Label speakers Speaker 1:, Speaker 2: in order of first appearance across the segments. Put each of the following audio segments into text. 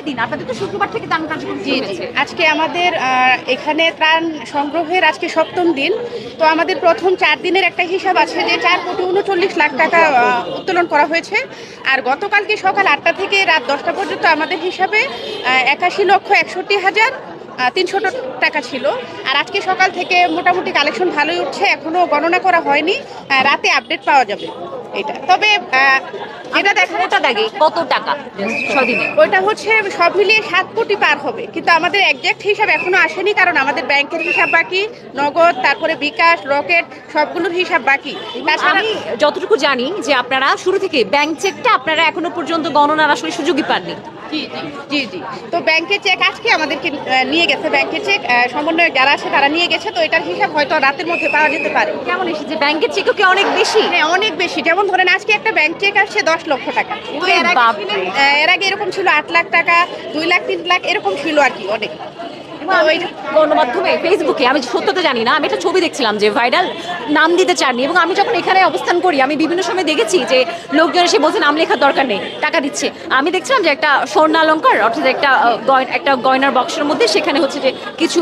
Speaker 1: কয়দিন আপনাদের তো শুক্রবার থেকে দান কার্যক্রম
Speaker 2: জি জি। আজকে আমাদের এখানে ত্রাণ সংগ্রহের আজকে সপ্তম দিন। তো আমাদের প্রথম চার দিনের একটা হিসাব আছে যে চার কোটি উনচল্লিশ লাখ টাকা উত্তোলন করা হয়েছে। আর গতকালকে সকাল আটটা থেকে রাত দশটা পর্যন্ত আমাদের হিসাবে একাশি লক্ষ একষট্টি হাজার তিনশো টাকা ছিল। আর আজকে সকাল থেকে মোটামুটি কালেকশন ভালোই উঠছে এখনও গণনা করা হয়নি। রাতে আপডেট পাওয়া যাবে। এটা। তবে এটা যেটা দেখা
Speaker 1: এটা দেখে কত টাকা? ছয় দিনে
Speaker 2: ওইটা হচ্ছে সব মিলিয়ে সাত কোটি পার হবে। কিন্তু আমাদের একজ্যাক্ট হিসাব এখনও আসেনি কারণ আমাদের ব্যাংকের হিসাব বাকি নগদ তারপরে বিকাশ রকেট সবগুলোর হিসাব বাকি।
Speaker 1: আমি যতটুকু জানি যে আপনারা শুরু থেকে ব্যাংক চেকটা আপনারা এখনও পর্যন্ত গণনার আসলে সুযোগই পাননি।
Speaker 2: জি জি তো ব্যাংকের চেক আজকে আমাদেরকে নিয়ে গেছে ব্যাংকের চেক সমন্বয় যারা আছে তারা নিয়ে গেছে তো এটার হিসাব হয়তো রাতের মধ্যে পাওয়া যেতে পারে।
Speaker 1: কেমন এসেছে? ব্যাংকের চেকও কি অনেক বেশি?
Speaker 2: হ্যাঁ অনেক বেশি। যেমন ধরেন আজকে একটা ব্যাংক চেক আসছে দশ লক্ষ টাকা। এর আগে এরকম ছিল আট লাখ টাকা দুই লাখ তিন লাখ এরকম ছিল আর কি অনেক।
Speaker 1: গণমাধ্যমে ফেসবুকে আমি সত্য তো জানি না, আমি একটা ছবি দেখছিলাম যে ভাইরাল নাম দিতে চাননি এবং আমি যখন এখানে অবস্থান করি, আমি বিভিন্ন সময় দেখেছি যে লোকজন এসে বলছে, নাম লেখার দরকার নেই, টাকা দিচ্ছে। আমি দেখছিলাম যে একটা স্বর্ণালঙ্কার, অর্থাৎ একটা একটা গয়নার বক্সের মধ্যে সেখানে হচ্ছে যে কিছু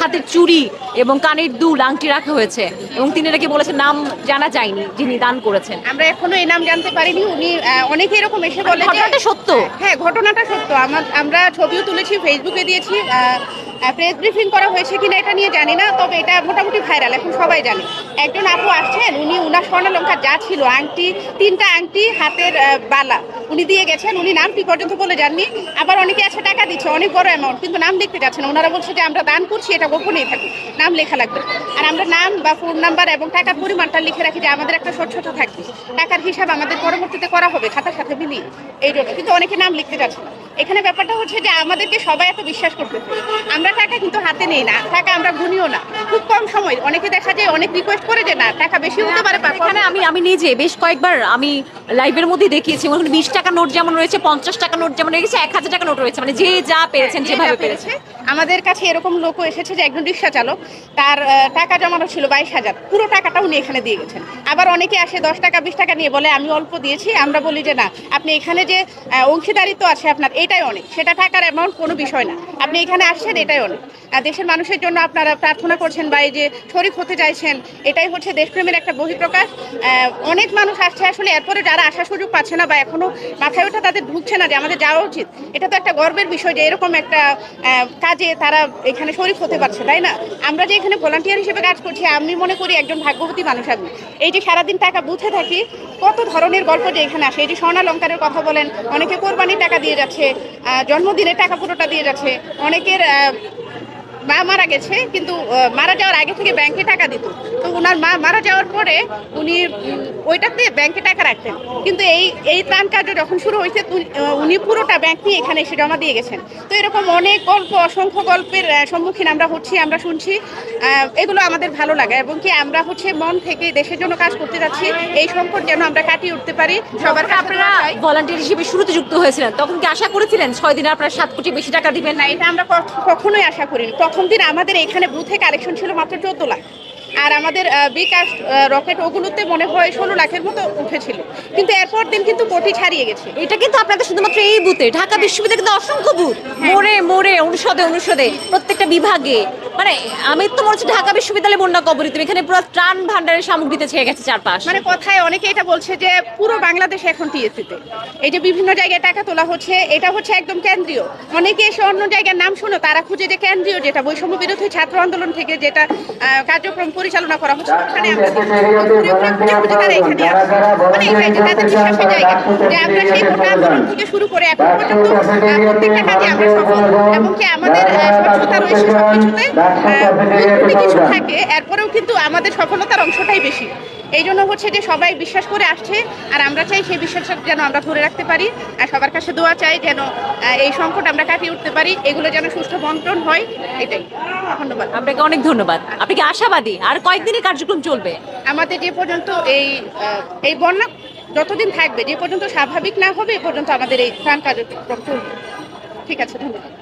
Speaker 1: হাতের চুড়ি এবং কানের দুল আংটি রাখা হয়েছে এবং তিনি নাকি বলেছেন নাম জানা যায়নি যিনি দান করেছেন।
Speaker 2: আমরা এখনও এই নাম জানতে পারিনি উনি অনেকে এরকম এসে বলে
Speaker 1: ঘটনাটা সত্য।
Speaker 2: হ্যাঁ ঘটনাটা সত্য। আমার- আমরা ছবিও তুলেছি ফেসবুকে দিয়েছি প্রেস ব্রিফিং করা হয়েছে কিনা এটা নিয়ে জানি না, তবে এটা মোটামুটি ভাইরাল এখন সবাই জানে। একজন আপু আসছেন, উনি উনার স্বর্ণালঙ্কার যা ছিল, আংটি, তিনটা আংটি হাতের বালা। উনি দিয়ে গেছেন, উনি নামটি পর্যন্ত বলে যাননি। আবার অনেকে আছে টাকা দিচ্ছে, অনেক বড় অ্যামাউন্ট কিন্তু নাম দেখতে যাচ্ছে না। ওনারা বলছে যে আমরা দান করছি, এটা গোপনেই থাকুক। নাম লেখা লাগবে। আর আমরা নাম বা ফোন নাম্বার এবং টাকার পরিমাণটা লিখে রাখি যে আমাদের একটা স্বচ্ছতা থাকবে। টাকার হিসাব আমাদের পরবর্তীতে করা হবে খাতার সাথে মিলিয়ে। এই জন্য। কিন্তু অনেকে নাম লিখতে যাচ্ছে না। এখানে ব্যাপারটা হচ্ছে যে আমাদেরকে সবাই এত বিশ্বাস করতে আমরা টাকা কিন্তু হাতে নেই না টাকা আমরা গুনিও না। খুব কম সময়। অনেকে দেখা যায় অনেক রিকোয়েস্ট করে যে না টাকা বেশি হতে পারে
Speaker 1: এখানে আমি আমি নিজে বেশ কয়েকবার আমি লাইভের মধ্যে দেখিয়েছি বিশ টাকা নোট যেমন রয়েছে পঞ্চাশ টাকা নোট যেমন রয়েছে এক হাজার টাকা নোট রয়েছে। মানে যে যা পেরেছেন
Speaker 2: যে
Speaker 1: যেভাবে পেরেছে
Speaker 2: আমাদের কাছে এরকম লোকও এসেছে যে একজন রিক্সা চালক তার টাকা জমানো ছিল বাইশ হাজার। পুরো টাকাটা উনি এখানে দিয়ে গেছেন। আবার অনেকে আসে দশ টাকা বিশ টাকা নিয়ে বলে আমি অল্প দিয়েছি। আমরা বলি যে না আপনি এখানে যে অংশীদারিত্ব আছে আপনার এটাই অনেক। সেটা টাকার অ্যামাউন্ট কোনো বিষয় না। আপনি এখানে আসছেন এটাই অনেক। দেশের মানুষের জন্য আপনারা প্রার্থনা করছেন বা এই যে শরিক হতে চাইছেন এটাই হচ্ছে দেশপ্রেমের একটা বহিঃপ্রকাশ। অনেক মানুষ আসছে আসলে এরপরে যারা আসার সুযোগ পাচ্ছে না বা এখনও মাথায় ওঠা তাদের ঢুকছে না যে আমাদের যাওয়া উচিত। এটা তো একটা গর্বের বিষয় যে এরকম একটা আহ, কাজে তারা এখানে শরিক হতে পারছে, তাই না? আমরা যে এখানে ভলান্টিয়ার হিসেবে কাজ করছি, আমি মনে করি একজন ভাগ্যবতী মানুষ আমি। এই যে সারাদিন টাকা বুঝে থাকি, কত ধরনের গল্প যে এখানে আসে। এই যে স্বর্ণালঙ্কারের কথা বলেন, অনেকে কোরবানির টাকা দিয়ে যাচ্ছে জন্মদিনের টাকা পুরোটা দিয়ে যাচ্ছে, অনেকের মা মারা গেছে কিন্তু মারা যাওয়ার আগে থেকে ব্যাংকে টাকা দিত। তো ওনার মা মারা যাওয়ার পরে উনি ওইটাতে ব্যাংকে টাকা রাখতেন। কিন্তু এই এই ত্রাণ কার্য যখন শুরু হয়েছে উনি পুরোটা ব্যাংক নিয়ে এখানে এসে জমা দিয়ে গেছেন। তো এরকম অনেক গল্প অসংখ্য গল্পের সম্মুখীন আমরা হচ্ছি আমরা শুনছি এগুলো আমাদের ভালো লাগে। এবং কি আমরা হচ্ছে মন থেকে দেশের জন্য কাজ করতে যাচ্ছি এই সংকট যেন আমরা কাটিয়ে উঠতে পারি। সবার
Speaker 1: আপনারা ভলান্টিয়ার হিসেবে শুরুতে যুক্ত হয়েছিলেন তখন কি আশা করেছিলেন ছয় দিনে আপনারা সাত কোটি বেশি টাকা দিবেন?
Speaker 2: না এটা আমরা কখনোই আশা করিনি। প্রথম দিন আমাদের এখানে বুথে কালেকশন ছিল মাত্র চোদ্দ লাখ। আর আমাদের বিকাশ রকেট ওগুলোতে মনে হয় ষোলো লাখের মতো উঠেছিল। কিন্তু এরপর দিন কিন্তু কোটি ছাড়িয়ে গেছে।
Speaker 1: এটা কিন্তু আপনাদের শুধুমাত্র এই বুথে ঢাকা বিশ্ববিদ্যালয় কিন্তু অসংখ্য বুথ
Speaker 2: হ্যাঁ।
Speaker 1: মোড়ে মোড়ে অনুষদে অনুষদে প্রত্যেকটা বিভাগে। মানে আমি তো মনে হচ্ছে ঢাকা বিশ্ববিদ্যালয় বন্যা কবরিত এখানে পুরো ত্রাণ ভান্ডারের সামগ্রীতে গেছে চারপাশ।
Speaker 2: মানে কথায় অনেকে এটা বলছে যে পুরো বাংলাদেশ এখন এই যে বিভিন্ন জায়গায় টাকা তোলা হচ্ছে, এটা হচ্ছে একদম কেন্দ্রীয়। অনেকে এসে অন্য জায়গার নাম শুনো, তারা খুঁজে যে কেন্দ্রীয় যেটা, বৈষম্য বিরোধী ছাত্র আন্দোলন থেকে যেটা কার্যক্রম পরিচালনা করা হচ্ছে ওখানে তারা এখানে মানে যে তাদের বিশ্বাসের জায়গা, যে আমরা সেই আন্দোলন থেকে শুরু করে এখন পর্যন্ত প্রত্যেকটা কাজে আমরা সফল। এবং কি আমাদের স্বচ্ছতা রয়েছে সবকিছুতে আহ, ভুল কিছু থাকে এরপরেও কিন্তু আমাদের সফলতার অংশটাই বেশি। এই জন্য হচ্ছে যে সবাই বিশ্বাস করে আসছে আর আমরা চাই সেই বিশ্বাস যেন আমরা ধরে রাখতে পারি আর সবার কাছে দোয়া চাই যেন এই সংকট আমরা কাটিয়ে উঠতে পারি এগুলো যেন সুষ্ঠু বন্টন হয় এটাই। ধন্যবাদ।
Speaker 1: আপনাকে অনেক ধন্যবাদ। আপনি কি আশাবাদী? আর কয়েকদিনই কার্যক্রম চলবে?
Speaker 2: আমাদের যে পর্যন্ত এই এই বন্যা যতদিন থাকবে যে পর্যন্ত স্বাভাবিক না হবে এ পর্যন্ত আমাদের এই ত্রাণ কার্যক্রম চলবে। ঠিক আছে ধন্যবাদ।